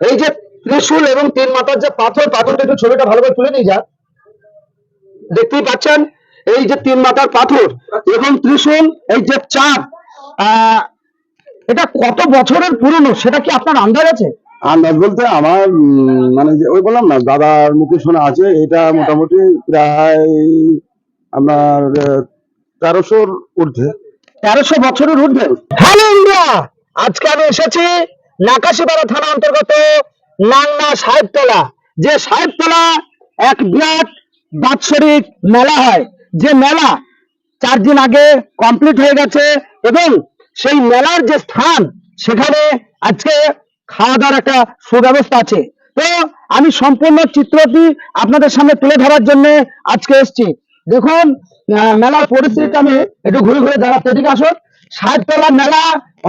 এই যে ত্রিশূল এবং তিন মাথার যে পাথর পাথরটা একটু ছবিটা ভালো করে তুলে নিয়ে যা দেখতেই পাচ্ছেন এই যে তিন মাথার পাথর এবং ত্রিশূল এই যে চাঁদ এটা কত বছরের পুরনো? সেটা কি আপনার আন্দাজ আছে? আন্দাজ বলতে আমার মানে যে ওই বললাম না দাদার মুখে শোনা আছে এটা মোটামুটি প্রায় আপনার তেরোশোর ঊর্ধ্বে। তেরোশো বছরের ঊর্ধ্বে। হ্যালো ইন্ডিয়া আজকে আমি এসেছি নাকাশিপাড়া থানা অন্তর্গত নাংনা সাহেবতলা। যে সাহেবতলা এক বিরাট বাৎসরিক মেলা হয়। যে মেলা চার দিন আগে কমপ্লিট হয়ে গেছে এবং সেই মেলার যে স্থান, সেখানে আজকে খাওয়া দাওয়ার একটা সুব্যবস্থা আছে। তো আমি সম্পূর্ণ চিত্রটি আপনাদের সামনে তুলে ধরার জন্য আজকে এসেছি। দেখুন মেলার পরিস্থিতি আমি একটু ঘুরে ঘুরে দেখাচ্ছি। এদিকে আসুন, সাহেবতলা মেলা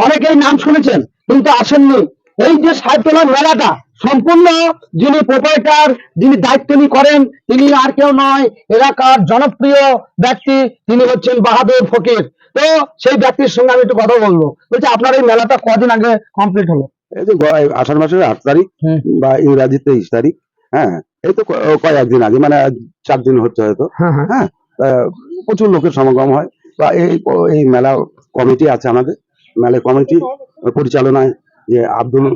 অনেকেই নাম শুনেছেন। কিন্তু আসেননি। এই যে সাহেবতলা মেলাটা সম্পূর্ণ যিনি প্রোপাইটার যিনি দায়িত্ব নিয়ে করেন তিনি আর কেউ নয় এলাকার জনপ্রিয় ব্যক্তি তিনি হচ্ছেন বাহাদুর ফকির। তো সেই ব্যক্তির সঙ্গে আমি একটু কথা বলব। বলছি আপনার এই মেলাটা কদিন আগে কমপ্লিট হলো? এই যে আষাঢ় মাসের আট তারিখ বা ইংরাজি তেইশ তারিখ হ্যাঁ এই তো কয়েকদিন আগে মানে চার দিন হচ্ছে হয়তো। হ্যাঁ হ্যাঁ। হ্যাঁ প্রচুর লোকের সমাগম হয়। বা এই এই মেলা কমিটি আছে আমাদের মেলা কমিটি পরিচালনায় যে আব্দুল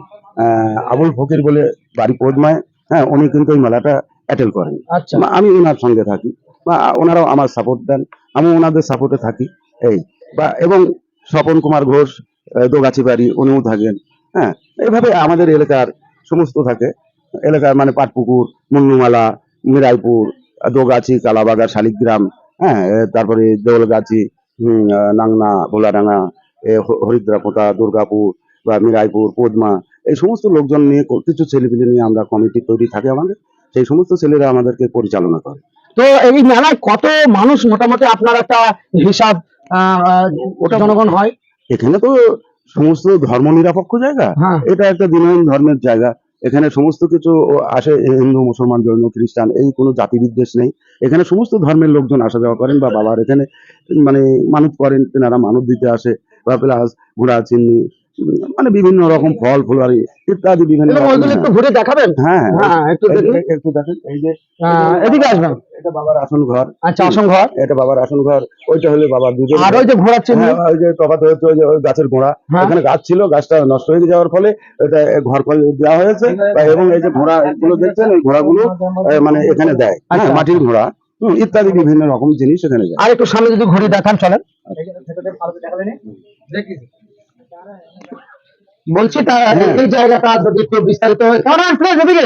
আবুল ফকির বলে বাড়ি পদমায় হ্যাঁ উনি কিন্তু এই মেলাটা অ্যাটেন্ড করেন। আচ্ছা। আমি ওনার সঙ্গে থাকি। বা ওনারাও আমার সাপোর্ট দেন। আমি ওনাদের সাপোর্টে থাকি। এই বা এবং স্বপন কুমার ঘোষ দোগাছি বাড়ি উনিও থাকেন। হ্যাঁ এভাবে আমাদের এলাকার সমস্ত থাকে। এলাকার মানে পাটপুকুর মুন্নুমালা মিরাইপুর দোগাছি কালাবাগার শালিগ্রাম হ্যাঁ তারপরে দেওলগাছি নাংনা ভোলাডাঙ্গা হরিদ্রাপোতা দুর্গাপুর বা মিরাইপুর পদমা এই সমস্ত লোকজন নিয়ে কিছু ছেলেপিলে নিয়ে আমরা কমিটি তৈরি থাকে আমাদের। সেই সমস্ত ছেলেরা আমাদেরকে পরিচালনা করে। তো এই মেলায় কত মানুষ মোটামুটি আপনার একটা হিসাব ওটা- জনগণ হয়? এখানে তো সমস্ত ধর্ম নিরপেক্ষ জায়গা। হ্যাঁ। এটা একটা দিনহীন ধর্মের জায়গা। এখানে সমস্ত কিছু আসে হিন্দু মুসলমান জৈন খ্রিস্টান এই কোনো জাতি বিদ্বেষ নেই। এখানে সমস্ত ধর্মের লোকজন আসা যাওয়া করেন বা বাবার এখানে মানে মানত করেন তেনারা মানত দিতে আসে। বা প্লাস ঘোড়া উম, মানে বিভিন্ন রকম ফল ফুলারি ইত্যাদি বিভিন্ন একটু ঘুরে দেখাবেন? হ্যাঁ হ্যাঁ হ্যাঁ একটু একটু দেখেন। এই যে আহ, এদিকে আসবেন। এটা বাবার আসন ঘর। আচ্ছা আসন ঘর? এটা বাবার আসন ঘর ওইটা হলে বাবার দুজন আর ওই যে চিহ্ন হ্যাঁ, ওই যে তফাৎ হয়েছে ওই যে ওই গাছের গোড়া। হ্যাঁ। ওখানে গাছ ছিল গাছটা নষ্ট হয়ে যাওয়ার ফলে এটা ঘর দেওয়া হয়েছে। এবং এই যে ঘোড়া গুলো দেখছেন এই ঘোড়াগুলো আহ, মানে এখানে দেয়। হ্যাঁ, আচ্ছা। মাটির ঘোড়া ইত্যাদি বিভিন্ন রকম জিনিস এখানে আর একটু সামনে যদি ঘুরে দেখান চলেন। বলছি হ্যাঁ। এই জায়গাটা যদি একটু বিস্তারিত হয়। কারণ প্লিজ এদিকে?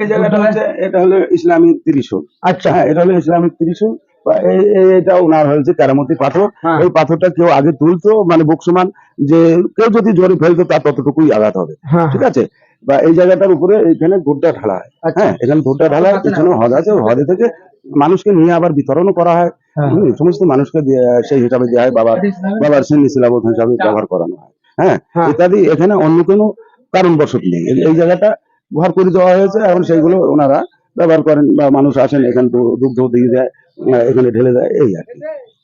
এই জায়গাটা হচ্ছে এটা হলো ইসলামিক ত্রিশূল। আচ্ছা। হ্যাঁ এটা হলো ইসলামিক ত্রিশূল। বা এই- এই- এটা ওনার হয়েছে কেরামতি পাথর। হ্যাঁ। পাথরটা কেউ আগে তুলতো মানে বুক সমান যে কেউ যদি জোরে ফেলতো তার ততটুকুই আঘাত হবে। ঠিক আছে? বা এই জায়গাটার উপরে এখানে দুধটা ঢালা হয়। আচ্ছা। হ্যাঁ এখানে দুধটা ঢালা হয় পিছনে হজ আছে হজে থেকে মানুষকে নিয়ে আবার বিতরণও করা হয়। সমস্ত মানুষকে সেই হিসাবে দেওয়া হয় বাবার বাবার সিন্নি সিলাবত হিসাবে ব্যবহার করানো হয়। হ্যাঁ হ্যাঁ। ইত্যাদি এখানে অন্য কোনো কারণবশত নেই। এই- জায়গাটা ঘর করে দেওয়া হয়েছে এখন সেইগুলো ওনারা ব্যবহার করেন বা মানুষ আসেন এখানে দুগ্ধ দিয়ে দেয় এখানে ঢেলে দেয় এই আর কি।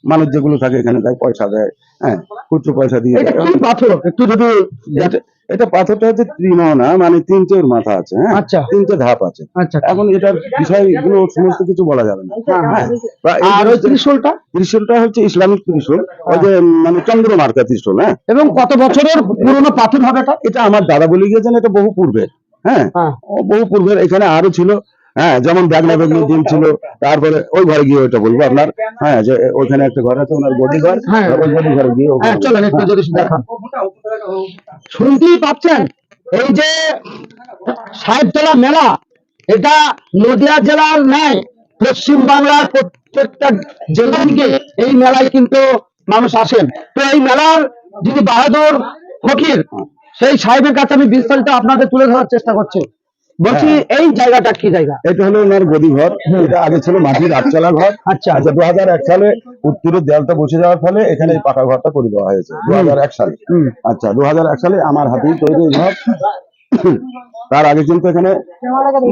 মানুষ যেগুলো থাকে এখানে দেয় পয়সা দেয় হ্যাঁ খুচরো পয়সা দিয়ে পাথর? একটু যদি এটা- পাথরটা হচ্ছে ত্রিমোহনা মানে তিনটের মাথা আছে হ্যাঁ? আচ্ছা। তিনটে ধাপ আছে। আচ্ছা এখন এটার বিষয়গুলো সমস্ত কিছু বলা যাবে না। হ্যাঁ, হ্যাঁ। এই আর ওই ত্রিশূলটা? ত্রিশূলটা হচ্ছে ইসলামিক ত্রিশূল ওই যে মানে চন্দ্র মার্কা ত্রিশূল হ্যাঁ? এবং কত বছরের পুরনো পাথর হবে এটা? এটা আমার দাদা বলে গিয়েছেন এটা বহু পূর্বের হ্যাঁ? হ্যাঁ। বহু পূর্বের এখানে আরও ছিল হ্যাঁ যেমন ব্যাগনা বেগনি ডিম ছিল তারপরে ওই ঘরে গিয়ে ওইটা বলব আপনার। হ্যাঁ যে ওইখানে একটা ঘর আছে ওনার গদি ঘর হ্যাঁ। ওই গদি ঘরে গিয়ে হ্যাঁ চলেন একটু যদি দেখান শুনতেই পাচ্ছেন? এই যে সাহেবতলা মেলা এটা নদিয়া জেলার নয় পশ্চিম বাংলার প্রত্যেকটা জেলা থেকে এই মেলায় কিন্তু মানুষ আসেন। তো এই মেলার যিনি বাহাদুর ফকির সেই সাহেবের কাছে আমি বিস্তারিত আপনাদের তুলে ধরার চেষ্টা করছি। বলছি এই জায়গাটা কি জায়গা? এটা হলো ওনার গদি ঘর এটা আগে ছিল মাটির আটচালা ঘর। আচ্ছা। আচ্ছা দু হাজার এক সালে উত্তরের দেয়ালটা বসে যাওয়ার ফলে এখানে এই পাকা ঘরটা করে দেওয়া হয়েছে দু হাজার এক সালে। আচ্ছা দু হাজার এক সালে আমার হাতেই তৈরি ঘর। তার আগে কিন্তু এখানে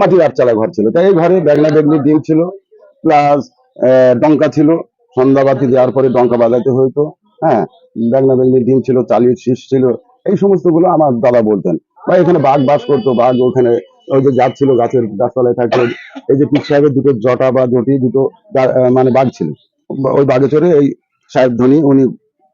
মাটির আটচালা ঘর ছিল। তাই এই ঘরে বেগনা বেগনি ডিম ছিল প্লাস ডঙ্কা ছিল। সন্ধ্যাবাতি দেওয়ার পরে ডঙ্কা বাজাতে হইতো। হ্যাঁ বেগনা বেগনি ডিম ছিল চালির শীষ ছিল। এই সমস্তগুলো আমার দাদা বলতেন। বা এখানে বাঘ বাস করতো বাঘ ওখানে ওই যে গাছ ছিল গাছের গাছতলায় থাকতো। এই যে পিক সাহেবের দুটো জটা বা জটি দুটো মানে বাঘ ছিল। ওই বাঘে চড়ে এই সাহেব ধনী উনি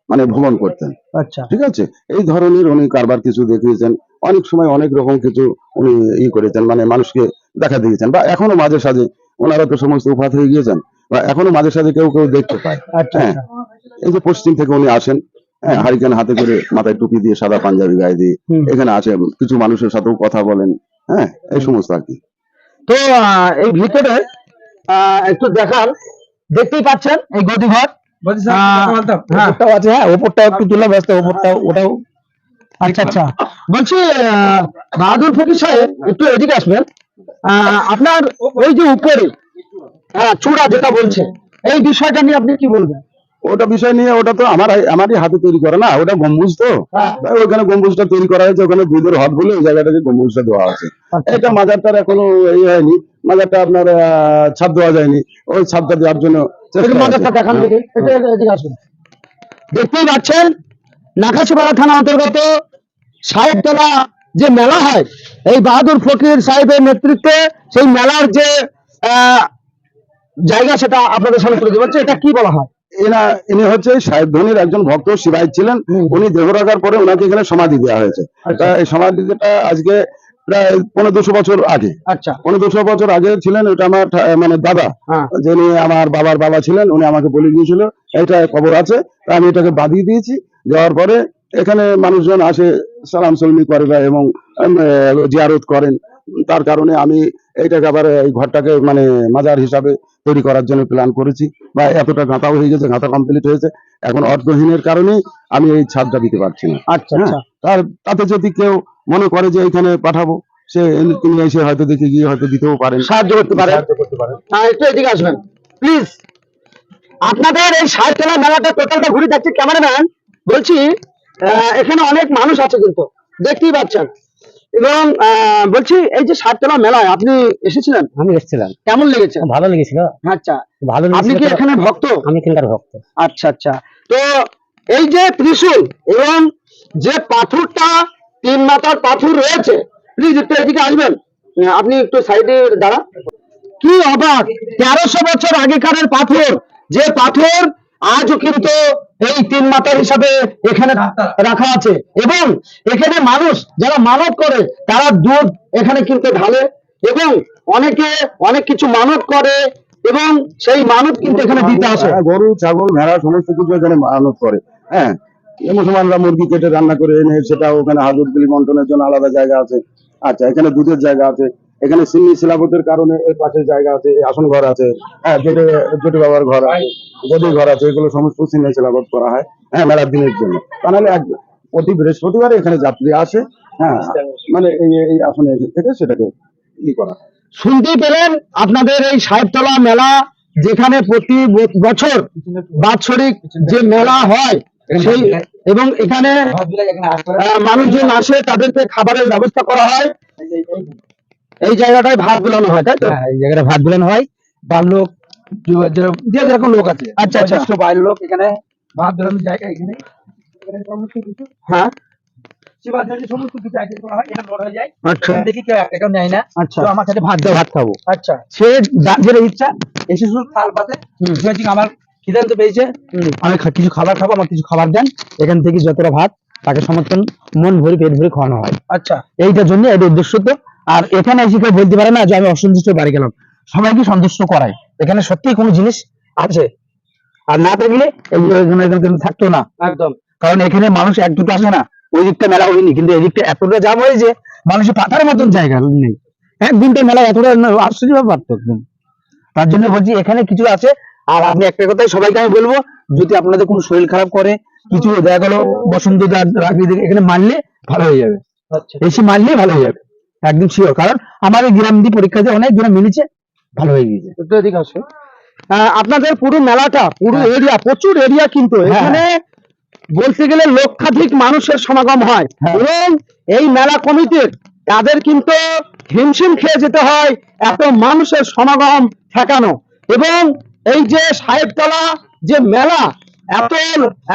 মানে ভ্রমণ করতেন। আচ্ছা। ঠিক আছে? এই ধরনের উনি কারবার কিছু দেখিয়েছেন। অনেক সময় অনেক রকম কিছু উনি ই করেছেন মানে মানুষকে দেখা দিয়েছেন। বা এখনও মাঝে সাঝে ওনারা তো সমস্ত উপাত হয়ে গিয়েছেন বা এখনও মাঝে সাঝে কেউ কেউ দেখতে পায়। আচ্ছা হ্যাঁ। আচ্ছা। এই যে পশ্চিম থেকে উনি আসেন। হ্যাঁ হারিকেন হাতে করে মাথায় টুপি দিয়ে সাদা পাঞ্জাবি গায়ে দিয়ে এখানে আসেন কিছু মানুষের সাথেও কথা বলেন হ্যাঁ এই সমস্ত আর কি। তো এই ভিতরে একটু দেখান। দেখতেই পাচ্ছেন এই গদিঘর? হ্যাঁ। ওপরটাও আছে হ্যাঁ ওপরটাও একটু তুলে ব্যস্ত ওপরটাও ওটাও। আচ্ছা আচ্ছা। বলছি আহ, বাহাদুর ফকির সাহেব একটু এদিকে আসবেন। আহ, আপনার ওই যে উপরে হ্যাঁ চূড়া যেটা বলছে এই বিষয়টা নিয়ে আপনি কি বলবেন? ওটা বিষয় নিয়ে ওটা তো আমার আমারই হাতে তৈরি করা না ওটা গম্বুজ তো। হ্যাঁ। ওখানে গম্বুজটা তৈরি করা হয়েছে ওখানে দুধের হট বলে ওই জায়গাটাকে গম্বুজটা দেওয়া আছে। আচ্ছা। এটা মাজারটার এখনও এই হয়নি মাজারটা আপনার আহ, ছাদ দেওয়া যায়নি ওই ছাদটা দেওয়ার জন্য মাজারটা দেখান আসুন। দেখতেই পাচ্ছেন নাকাশিপাড়া থানা অন্তর্গত সাহেবতলা যে মেলা হয় এই বাহাদুর ফকির সাহেবের নেতৃত্বে সেই মেলার যে আহ, জায়গা সেটা আপনাদের সামনে তুলে দেবো এটা কি বলা হয়? এনা ইনি হচ্ছে সাহেব ধনির একজন ভক্ত শিবাই ছিলেন। উনি দেহ রাখার পরে ওনাকে এখানে সমাধি দেওয়া হয়েছে। আচ্ছা। তা এই সমাধিটা আজকে প্রায় পনেরো দুশো বছর আগে। আচ্ছা। পনেরো দুশো বছর আগে ছিলেন ওটা আমার মানে দাদা। হ্যাঁ। যিনি আমার বাবার বাবা ছিলেন উনি আমাকে বলে দিয়েছিল এটা খবর আছে তা আমি এটাকে বাঁধিয়ে দিয়েছি। দেওয়ার পরে এখানে মানুষজন আসে সালাম সালমি করে এবং জিয়ারত করেন। তার কারণে আমি এইটাকে আবার এই ঘরটাকে মানে মাজার হিসাবে তৈরি করার জন্য প্ল্যান করেছি। বা এতটা গাঁথাও হয়ে গেছে গাঁথা কমপ্লিট হয়েছে। এখন অর্থহীনের কারণেই আমি এই ছাদটা দিতে পারছি না। আচ্ছা হ্যাঁ, আচ্ছা। তাতে যদি কেউ মনে করে যে এখানে পাঠাবো সে তিনি এসে হয়তো দেখে গিয়ে হয়তো দিতেও পারেন। সাহায্য করতে পারে সাহায্য করতে পারেন। হ্যাঁ একটু এদিকে আসবেন। প্লিজ আপনাদের এই সাহেবতলা মেলাটা টোটালটা ঘুরে যাচ্ছে ক্যামেরাম্যান। বলছি এখানে অনেক মানুষ আছে কিন্তু। দেখতেই পাচ্ছেন। এবং বলছি এই যে সাহেবতলা মেলায় আপনি এসেছিলেন? আমি এসেছিলাম। কেমন লেগেছে? ভালো লেগেছিল। আচ্ছা। ভালো আপনি কি এখানে ভক্ত? আমি এখানকার ভক্ত। আচ্ছা আচ্ছা। তো এই যে ত্রিশূল এবং যে পাথরটা তিন মাথার পাথর রয়েছে প্লিজ একটু এদিকে আসবেন। আপনি একটু সাইডে দাঁড়ান। কি অবাক! তেরোশো বছর আগেকারের পাথর যে পাথর আজও কিন্তু এই তিন মাতার হিসাবে এখানে রাখা আছে। এবং এখানে মানুষ যারা মানত করে তারা দুধ এখানে কিন্তু ঢালে এবং অনেকে অনেক কিছু মানত করে এবং সেই মানত কিন্তু এখানে দিতে আসে। হ্যাঁ, গরু ছাগল ভেড়া সমস্ত কিছু এখানে মানত করে। হ্যাঁ মুসলমানরা মুরগি কেটে রান্না করে এনে সেটা ওখানে হাজুর বন্টনের জন্য আলাদা জায়গা আছে। আচ্ছা এখানে দুধের জায়গা আছে। এখানে সিন্নি শিলাবতের কারণে এর পাশে জায়গা আছে আসন ঘর আছে হ্যাঁ জেঠে জটি বাবার ঘর আছে গদির ঘর আছে, এগুলো সমস্ত সিন্নি শিলাবত করা হয় হ্যাঁ মেলার দিনের জন্য। তা নাহলে এক, প্রতি বৃহস্পতিবারে এখানে যাত্রী আসে হ্যাঁ মানে এই আসনে থেকে সেটাকে ই করা শুনতেই পেলেন আপনাদের এই সাহেবতলা মেলা যেখানে প্রতি বছর বাৎসরিক যে মেলা হয়, সেই এবং এখানে মানুষজন আসে, তাদেরকে খাবারের ব্যবস্থা করা হয়। এই জায়গাটায় ভাত বিলানো হয় তাই তো? হ্যাঁ, এই জায়গাটা ভাত বিলানো হয়। বার লোক যে- যেরকম লোক আছে। আচ্ছা, আচ্ছা। বাইরের লোক এখানে ভাত বিলানোর জায়গা এখানে। হ্যাঁ। কিছু আচ্ছা। আচ্ছা। ভাত দাও ভাত খাব। আচ্ছা। সে যেটা ইচ্ছা। এসে শুধু থাল পাতে। আমার খিদান্ত পেয়েছে। আমি কিছু খাবার খাব আমার কিছু খাবার দেন। এখান থেকে যতটা ভাত তাকে সমর্থন মন ভরে পেট ভরে খাওয়ানো হয়। আচ্ছা। এইটার জন্য এটা উদ্দেশ্য তো আর এখানে এসে কেউ বলতে পারে না যে আমি অসন্তুষ্ট বাড়ি গেলাম। সবাইকে সন্তুষ্ট করাই। এখানে সত্যি কোনো জিনিস আছে। আর না থাকলে থাকতো না। একদম। কারণ এখানে মানুষ এক দুটো আসে না ওই দিকটা মেলা হয়নি। কিন্তু এদিকটা এতটা জাম হয়েছে মানুষের পাতার মতন জায়গা নেই। এক ঘণ্টা মেলা এতটা আশ্চর্য ব্যাপার তো একদম। তার জন্য বলছি এখানে কিছু আছে। আর আপনি একটা কথাই সবাইকে আমি বলব যদি আপনাদের কোনো শরীর খারাপ করে কিছু দেখা গেলো বসন্ত এখানে মানলে ভালো হয়ে যাবে। আচ্ছা। এসে মানলে ভালো হয়ে যাবে। একদম শিওর কারণ আমাদের গ্রাম দিয়ে পরীক্ষাতে অনেক গ্রাম মিলেছে ভালো হয়ে গিয়েছে এদিকে আসো আপনাদের পুরো মেলাটা পুরো হ্যাঁ। এরিয়া প্রচুর এরিয়া কিন্তু হ্যাঁ। এখানে বলতে গেলে লক্ষাধিক মানুষের সমাগম হয় হ্যাঁ। এবং এই মেলা কমিটির তাদের কিন্তু হিমশিম খেয়ে যেতে হয় এত মানুষের সমাগম ঠেকানো এবং এই যে সাহেবতলা যে মেলা এত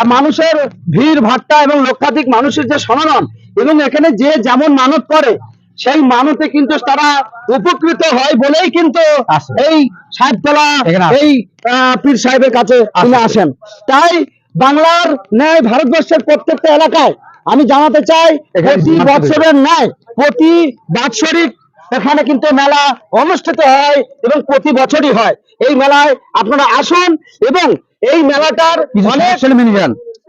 মানুষের ভিড় ভাট্টা এবং লক্ষাধিক মানুষের যে সমাগম এবং এখানে যে যেমন মানত করে সেই মানতে কিন্তু তারা উপকৃত হয় বলেই কিন্তু এই সাহেবতলা এই পীর সাহেবের কাছে আসেন। তাই বাংলার ন্যায় ভারতবর্ষের প্রত্যেকটা এলাকায় আমি জানাতে চাই প্রতি বছরের ন্যায় প্রতি বাৎসরিক এখানে কিন্তু মেলা অনুষ্ঠিত হয় এবং প্রতি বছরই হয়। এই মেলায় আপনারা আসুন এবং এই মেলাটার অনেক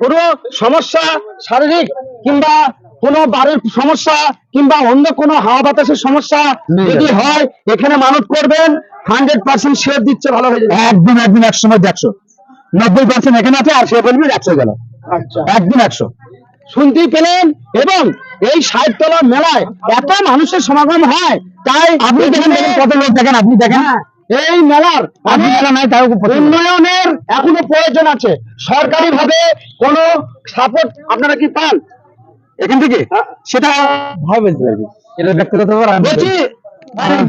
কোনো সমস্যা শারীরিক কিংবা কোনো বাড়ির সমস্যা কিংবা অন্য কোনো হাওয়া বাতাসের সমস্যা যদি হয় এখানে মানত করবেন হান্ড্রেড পার্সেন্ট শেয়ার দিচ্ছে ভালো হয়ে যাবে। একদম একদম একশো মধ্যে একশো নব্বই পার্সেন্ট এখানে আছে আর সে বলবে একশো গেল। আচ্ছা। একদম একশো। শুনতেই পেলেন? এবং এই সাহেবতলা মেলায় এত মানুষের সমাগম হয় তাই আপনি দেখেন কত লোক দেখেন আপনি দেখেন। হ্যাঁ, এই মেলার। উন্নয়নের এখনও প্রয়োজন আছে। সরকারি ভাবে কোনো সাপোর্ট আপনারা কি পান? এখান থেকে? হ্যাঁ। সেটা ভাবে বলতে পারবি এটা ব্যক্তিগত বলছি হ্যাঁ,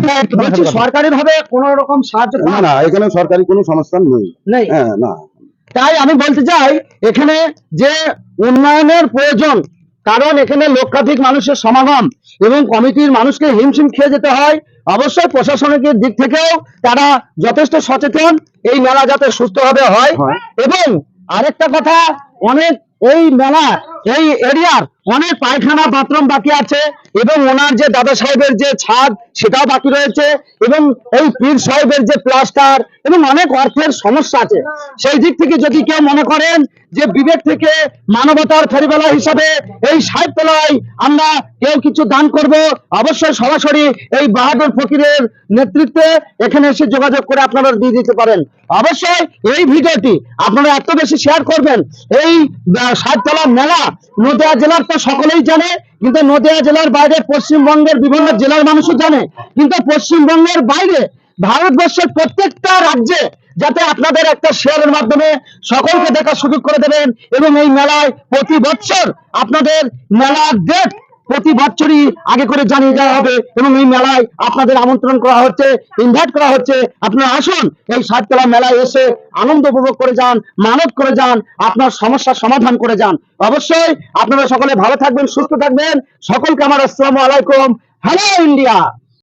সরকারি ভাবে কোন রকম সাহায্য না না এখানে সরকারি কোনো সংস্থান নেই? হ্যাঁ না। তাই আমি বলতে চাই এখানে যে উন্নয়নের প্রয়োজন কারণ এখানে লক্ষাধিক মানুষের সমাগম এবং কমিটির মানুষকে হিমশিম খেয়ে যেতে হয় অবশ্যই প্রশাসনিক দিক থেকেও তারা যথেষ্ট সচেতন এই মেলা যাতে সুস্থভাবে হয়। হয়। এবং আরেকটা কথা অনেক এই মেলা এই এরিয়ার অনেক পায়খানা বাথরুম বাকি আছে এবং ওনার যে দাদা সাহেবের যে ছাদ সেটাও বাকি রয়েছে এবং এই পীর সাহেবের যে প্লাস্টার এবং অনেক অর্থের সমস্যা আছে। সেই দিক থেকে যদি কেউ মনে করেন যে বিবেক থেকে মানবতার ফেরিবেলা হিসাবে এই সাহেবতলায় আমরা কেউ কিছু দান করব, অবশ্যই সরাসরি এই বাহাদুর ফকিরের নেতৃত্বে এখানে এসে যোগাযোগ করে আপনারা দিয়ে দিতে পারেন। অবশ্যই এই ভিডিওটি আপনারা এত বেশি শেয়ার করবেন, এই সাহেবতলা মেলা নদিয়া জেলার তো সকলেই জানে, কিন্তু নদিয়া জেলার বাইরে পশ্চিমবঙ্গের বিভিন্ন জেলার মানুষও জানে। কিন্তু পশ্চিমবঙ্গের বাইরে ভারতবর্ষের প্রত্যেকটা রাজ্যে যাতে আপনাদের একটা শেয়ারের মাধ্যমে সকলকে দেখা সুযোগ করে দেবেন এবং এই মেলায় প্রতি বছর আপনাদের মেলার ডেট প্রতি বছরই আগে করে জানিয়ে দেওয়া হবে এবং এই মেলায় আপনাদের আমন্ত্রণ করা হচ্ছে ইনভাইট করা হচ্ছে। আপনারা আসুন, এই সাতকলা মেলায় এসে আনন্দ উপভোগ করে যান, মানত করে যান, আপনার সমস্যার সমাধান করে যান। অবশ্যই আপনারা সকলে ভালো থাকবেন, সুস্থ থাকবেন। সকলকে আমার আসসালামু আলাইকুম। Hello India